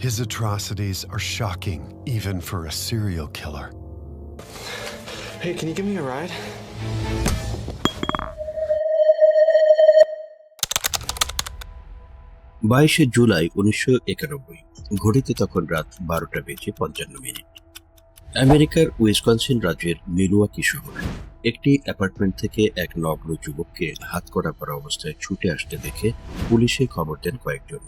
His atrocities are shocking, even for a serial killer. Hey, can you give me a ride? বাইশে জুলাই উনিশশো একানব্বই ঘড়িতে তখন রাত বারোটা বেজে পঞ্চান্ন মিনিট আমেরিকার উইসকনসিন রাজ্যের মিলুয়াকি শহর একটি অ্যাপার্টমেন্ট থেকে এক নগ্ন যুবককে হাত করা পরা অবস্থায় ছুটে আসতে দেখে পুলিশে খবর দেন কয়েকজন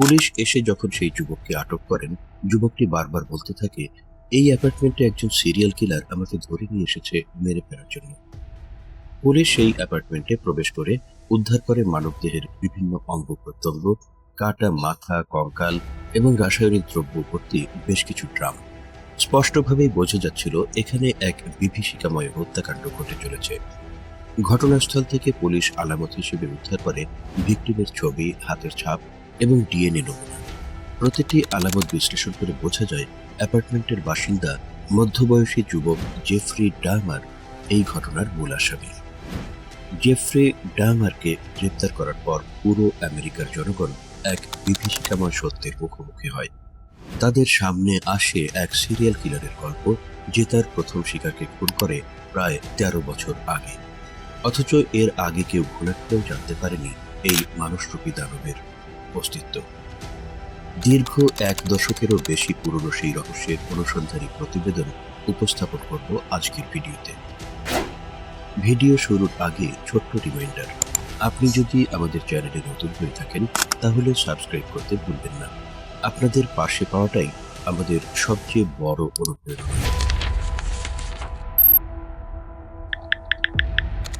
পুলিশ এসে যখন সেই যুবককে আটক করেন, যুবকটি বারবার বলতে থাকে, এই অ্যাপার্টমেন্টে একজন সিরিয়াল কিলার আমাকে ধরে নিয়ে এসেছে, মেরে ফেলার জন্য। পুলিশ সেই অ্যাপার্টমেন্টে প্রবেশ করে উদ্ধার করে মানবদেহের বিভিন্ন অঙ্গ প্রত্যঙ্গ, কাটা মাথা, কঙ্কাল এবং রাসায়নিক দ্রব্য ভর্তি বেশ কিছু ড্রাম। স্পষ্টভাবেই বোঝা যাচ্ছিল, এখানে এক বিভীষিকাময় হত্যাকাণ্ড ঘটে চলেছে। ঘটনাস্থল থেকে পুলিশ আলামত হিসেবে উদ্ধার করে ভিকটিমের ছবি, হাতের ছাপ এবং ডিএনএ নমুনা। প্রতিটি আলামত বিশ্লেষণ করে বোঝা যায় অ্যাপার্টমেন্টের বাসিন্দা, মধ্যবয়সী যুবক জেফ্রি ডামার এই ঘটনার মূল আসামি। জেফ্রি ডামারকে গ্রেপ্তার করার পর পুরো আমেরিকার জনগণ এক বিভীষিকাময় সত্যের মুখোমুখি হয়। তাদের সামনে আসে এক সিরিয়াল কিলারের গল্প, যে তার প্রথম শিকারকে খুন করে প্রায় তেরো বছর আগে। অথচ এর আগে কেউ ঘুণাক্ষরেও জানতে পারেনি এই মানুষরূপী দানবের অস্তিত্ব। দীর্ঘ এক দশকেরও বেশি পুরনো সেই রহস্যের অনুসন্ধানী প্রতিবেদন উপস্থাপন করব আজকের ভিডিওতে। ভিডিও শুরুর আগে ছোট্ট রিমাইন্ডার আপনি যদি আমাদের চ্যানেলে নতুন হয়ে থাকেন, তাহলে সাবস্ক্রাইব করতে ভুলবেন না। আপনাদের পাশে পাওয়াটাই আমাদের সবচেয়ে বড় অনুপ্রেরণা।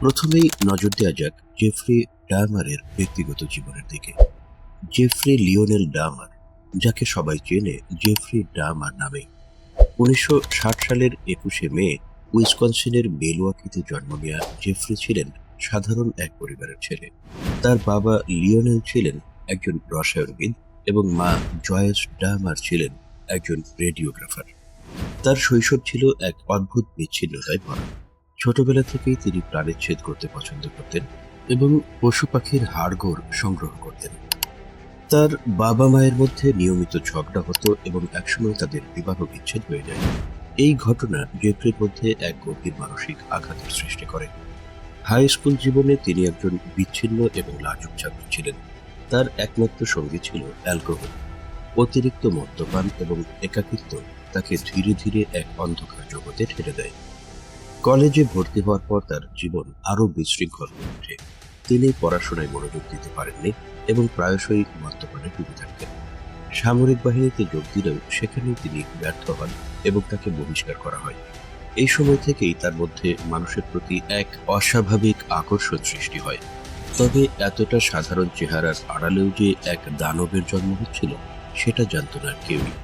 প্রথমেই নজর দেওয়া যাক জেফ্রি ডামারের ব্যক্তিগত জীবনের দিকে। জেফ্রি লিওনেল ডামার যাকে সবাই চেনে জেফ্রি ডামার নামে। উনিশশো ষাট সালের একুশে মে উইসকনসিনের মেলওয়াকিতে জন্ম নেওয়া জেফ্রি ছিলেন সাধারণ এক পরিবারের ছেলে। তার বাবা লিওনেল ছিলেন একজন রসায়নবিদ এবং মা জয়েস ডামার ছিলেন একজন রেডিওগ্রাফার। তার শৈশব ছিল এক অদ্ভুত বিচ্ছিন্নতায় ভরা। ছোটবেলা থেকেই তিনি প্রাণীচ্ছেদ করতে পছন্দ করতেন এবং পশু পাখির হাড়গোড় সংগ্রহ করতেন। তার বাবা মায়ের মধ্যে নিয়মিত ঝগড়া হতো এবং একসময় তাদের বিবাহ বিচ্ছেদ হয়ে যায়। এই ঘটনা জেফ্রির মধ্যে এক গভীর মানসিক আঘাতের সৃষ্টি করে। হাই স্কুল জীবনে তিনি একজন বিচ্ছিন্ন এবং লাজুক ছাত্র ছিলেন। তার একমাত্র সঙ্গী ছিল অ্যালকোহল। অতিরিক্ত মদ্যপান এবং একাকিত্ব তাকে ধীরে ধীরে এক অন্ধকার জগতে ঠেলে দেয়। কলেজে ভর্তি হওয়ার পর তার জীবন আরও বিশৃঙ্খল হয়ে ওঠে। তিনি পড়াশোনায় মনোযোগ দিতে পারেননি এবং প্রায়শই মদ্যপানে ডুবে থাকতেন সামরিক বাহিনীতে যোগ দিলেও সেখানেও তিনি ব্যর্থ হন এবং তাকে বহিষ্কার করা হয় এই সময় থেকেই তার মধ্যে মানুষের প্রতি এক অস্বাভাবিক আকর্ষণ সৃষ্টি হয়। তবে এতটা সাধারণ চেহারার আড়ালেও যে এক দানবের জন্ম হচ্ছিল, সেটা জানত না কেউই।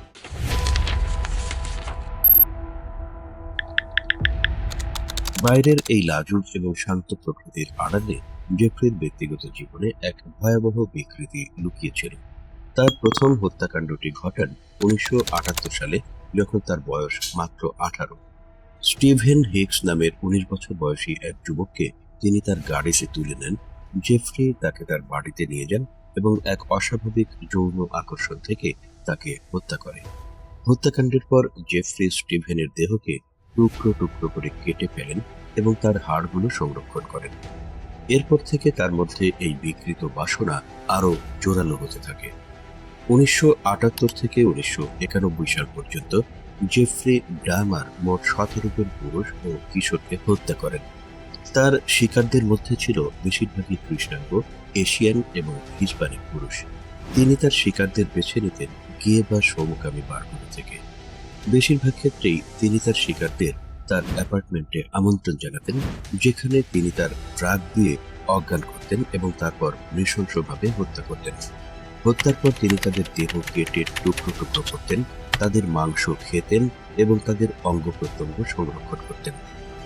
বাইরের এই লাজুক এবং শান্ত প্রকৃতির আড়ালে জেফ্রির ব্যক্তিগত জীবনে এক ভয়াবহ বিকৃতি লুকিয়েছিল। তার প্রথম হত্যাকাণ্ডটি ঘটান উনিশশো আটাত্তর সালে, যখন তার বয়স মাত্র আঠারো। স্টিভেন হিক্স নামের উনিশ বছর বয়সী এক যুবককে তিনি তার গাড়িতে তুলে নেন, জেফ্রি তাকে তার বাড়িতে নিয়ে যান এবং এক অস্বাভাবিক যৌন আকর্ষণ থেকে তাকে হত্যা করে। হত্যাকাণ্ডের পর জেফ্রি স্টিভেনের দেহকে টুকরো টুকরো করে কেটে ফেলেন এবং তার হাড়গুলো সংরক্ষণ করেন। এরপর থেকে তার মধ্যে এই বিকৃত বাসনা আরও জোরালো হতে থাকে। উনিশশো আটাত্তর থেকে উনিশশো একানব্বই সাল পর্যন্ত জেফ্রি ডামার মোট সতেরো জন পুরুষ ও কিশোরকে হত্যা করেন। তার শিকারদের মধ্যে ছিল বেশিরভাগই কৃষ্ণাঙ্গ, এশিয়ান এবং হিসপ্যানিক পুরুষ। তিনি তার শিকারদের বেছে নিতেন গিয়ে বা সমকামী বারগুলো থেকে। বেশিরভাগ ক্ষেত্রেই তিনি তার শিকারদের তার অ্যাপার্টমেন্টে আমন্ত্রণ জানাতেন, যেখানে তিনি তার ড্রাগ দিয়ে অজ্ঞান করতেন এবং তারপর নৃশংসভাবে হত্যা করতেন। হত্যার পর তিনি তাদের দেহ কেটে টুকরো টুকরো করতেন, তাদের মাংস খেতেন এবং তাদের অঙ্গ প্রত্যঙ্গ সংরক্ষণ করতেন।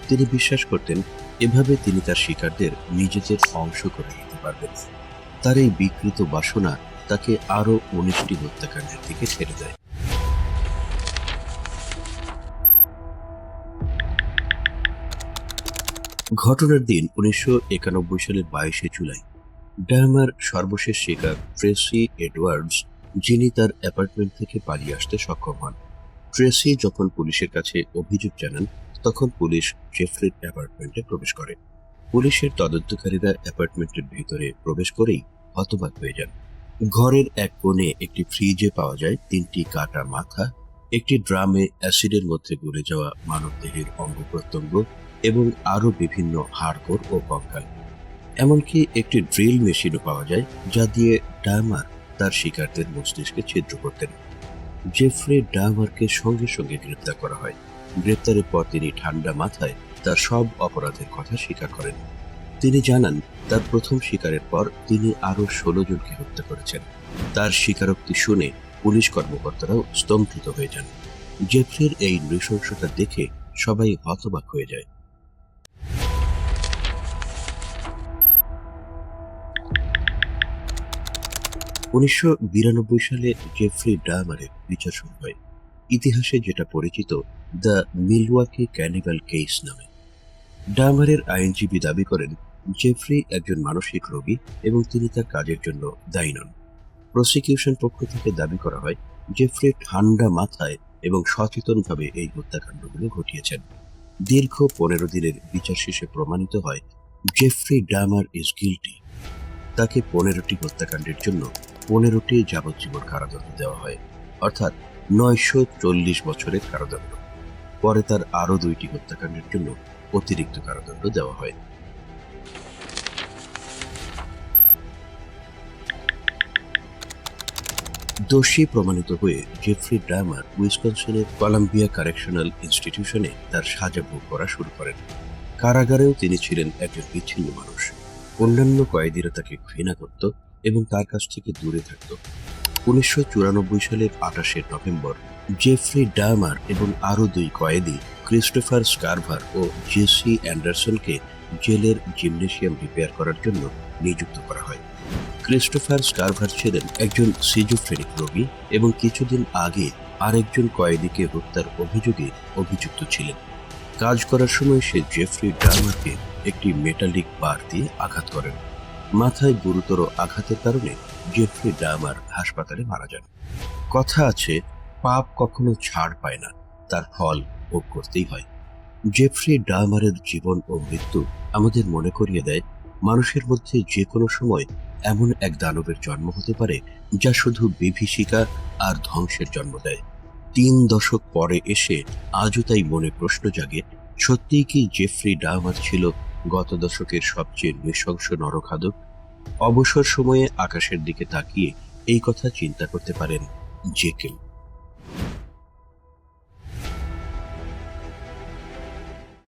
তিনি বিশ্বাস করতেন, এভাবে তিনি তার শিকারদের নিজেদের অংশ করে নিতে পারবেন। তার এই বিকৃত বাসনা তাকে আরও উনিশটি হত্যাকাণ্ডের দিকে ছেড়ে দেয়। ঘটনার দিন উনিশশো একানব্বই সালের বাইশে জুলাই। ডায়ামার সর্বশেষ শিকার ট্রেসি এডওয়ার্ডস, যিনি তার অ্যাপার্টমেন্ট থেকে পালিয়ে আসতে সক্ষম হন। ট্রেসি যখন পুলিশের কাছে অভিযোগ জানান, তখন পুলিশ জেফরির অ্যাপার্টমেন্টে প্রবেশ করে। পুলিশের তদন্তকারীরা অ্যাপার্টমেন্টের ভিতরে প্রবেশ করেই হতবাক হয়ে যান। ঘরের এক কোণে একটি ফ্রিজে পাওয়া যায় তিনটি কাটা মাথা, একটি ড্রামে অ্যাসিডের মধ্যে গলে যাওয়া মানবদেহের অঙ্গ প্রত্যঙ্গ এবং আরও বিভিন্ন হাড়গোড় ও কঙ্কাল। এমনকি একটি ড্রিল মেশিনও পাওয়া যায়, যা দিয়ে ডামার তার শিকারদের মস্তিষ্কে ছিদ্র করতেন জেফ্রে ডামারকে সঙ্গে সঙ্গে গ্রেপ্তার করা হয়। গ্রেপ্তারের পর তিনি ঠান্ডা মাথায় তার সব অপরাধের কথা স্বীকার করেন। তিনি জানান, তার প্রথম শিকারের পর তিনি আরও ষোলো জনকে হত্যা করেছেন। তার স্বীকারোক্তি শুনে পুলিশ কর্মকর্তারাও স্তম্ভিত হয়ে যান। জেফ্রির এই নৃশংসতা দেখে সবাই হতবাক হয়ে যায়। উনিশশো বিরানব্বই সালে জেফ্রি ডামারের বিচার শুরু হয়। ইতিহাসে যেটা পরিচিত, দ্য মিলওয়াকি ক্যানিভাল কেস নামে। ডামারের আইনজীবী দাবি করেন জেফ্রি একজন মানসিক রোগী এবং তিনি তার কাজের জন্য দায়ী নন। প্রসিকিউশন পক্ষ থেকে দাবি করা হয় জেফ্রি ঠান্ডা মাথায় এবং সচেতনভাবে এই হত্যাকাণ্ডগুলো ঘটিয়েছেন। দীর্ঘ পনেরো দিনের বিচার শেষে প্রমাণিত হয় জেফ্রি ডামার ইজ গিলটি তাকে পনেরোটি হত্যাকাণ্ডের জন্য পনেরোটি যাবজ্জীবন কারাদণ্ড দেওয়া হয়, অর্থাৎ নয়শো চল্লিশ বছরের কারাদণ্ড। পরে তার আরও দুইটি হত্যাকাণ্ডের জন্য অতিরিক্ত কারাদণ্ড দেওয়া হয়। দোষী প্রমাণিত হয়ে জেফ্রি ড্রামার উইসকনসিনের কলাম্বিয়া কারেকশনাল ইনস্টিটিউশনে তার সাজা ভোগ করা শুরু করেন। কারাগারেও তিনি ছিলেন একজন বিচ্ছিন্ন মানুষ। অন্যান্য কয়েদিরা তাকে ঘৃণা করত এবং তার কাছ থেকে দূরে থাকত। উনিশশো চুরানব্বই সালের আঠাশে নভেম্বর জেফ্রি ডামার এবং আরও দুই কয়েদি ক্রিস্টোফার স্কারভার ও জেসি অ্যান্ডারসনকে জেলের জিমনেশিয়াম রিপেয়ার করার জন্য নিযুক্ত করা হয়। ক্রিস্টোফার স্কারভার ছিলেন একজন সিজোফ্রেনিক রোগী এবং কিছুদিন আগে আরেকজন কয়েদিকে হত্যার অভিযোগে অভিযুক্ত ছিলেন। কাজ করার সময় সে জেফ্রি ডামারকে একটি মেটালিক বার দিয়ে আঘাত করেন। মাথায় গুরুতর আঘাতের কারণে জেফ্রি ডামার হাসপাতালে মারা যান। কথা আছে, পাপ কখনো ছাড় পায় না, তার ফল ভোগ করতেই হয়। জেফ্রি ডামারের জীবন ও মৃত্যু আমাদের মনে করিয়ে দেয়, মানুষের মধ্যে যে কোনো সময় এমন এক দানবের জন্ম হতে পারে, যা শুধু বিভীষিকা আর ধ্বংসের জন্ম দেয়। তিন দশক পরে এসে আজও তাই মনে প্রশ্ন জাগে, সত্যিই কি জেফ্রি ডামার ছিল গত দশকের সবচেয়ে নৃশংস নরখাদক অবসর সময়ে আকাশের দিকে তাকিয়ে এই কথা চিন্তা করতে পারেন যে কেউ।